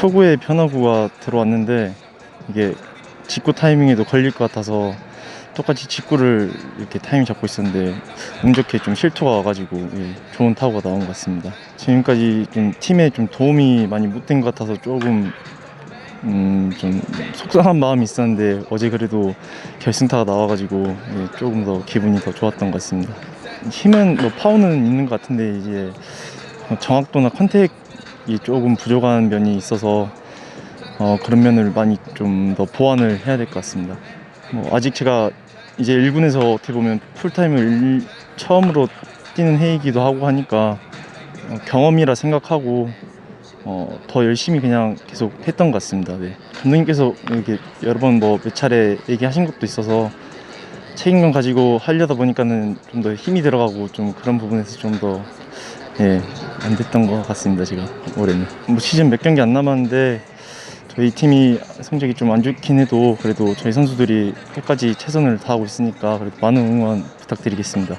초구에 변화구가 들어왔는데 이게 직구 타이밍에도 걸릴 것 같아서 똑같이 직구를 이렇게 타이밍 잡고 있었는데 운 좋게 좀 실투가 와가지고 예, 좋은 타구가 나온 것 같습니다. 지금까지 좀 팀에 좀 도움이 많이 못 된 것 같아서 조금 음, 좀 속상한 마음이 있었는데 어제 그래도 결승타가 나와가지고 예, 조금 더 기분이 더 좋았던 것 같습니다. 힘은 뭐 파워는 있는 것 같은데 이제 정확도나 컨택이 조금 부족한 면이 있어서 어, 그런 면을 많이 좀 더 보완을 해야 될 것 같습니다. 뭐 아직 제가 이제 1군에서 어떻게 보면 풀타임을 일- 처음으로 뛰는 해이기도 하고 하니까 어, 경험이라 생각하고 어, 더 열심히 그냥 계속 했던 것 같습니다. 네. 감독님께서 이렇게 여러 번 뭐 몇 차례 얘기하신 것도 있어서 책임감 가지고 하려다 보니까는 좀 더 힘이 들어가고 좀 그런 부분에서 좀더 예, 안 됐던 것 같습니다. 제가 올해는 뭐 시즌 몇 경기 안 남았는데 저희 팀이 성적이 좀 안 좋긴 해도 그래도 저희 선수들이 끝까지 최선을 다하고 있으니까 그래도 많은 응원 부탁드리겠습니다.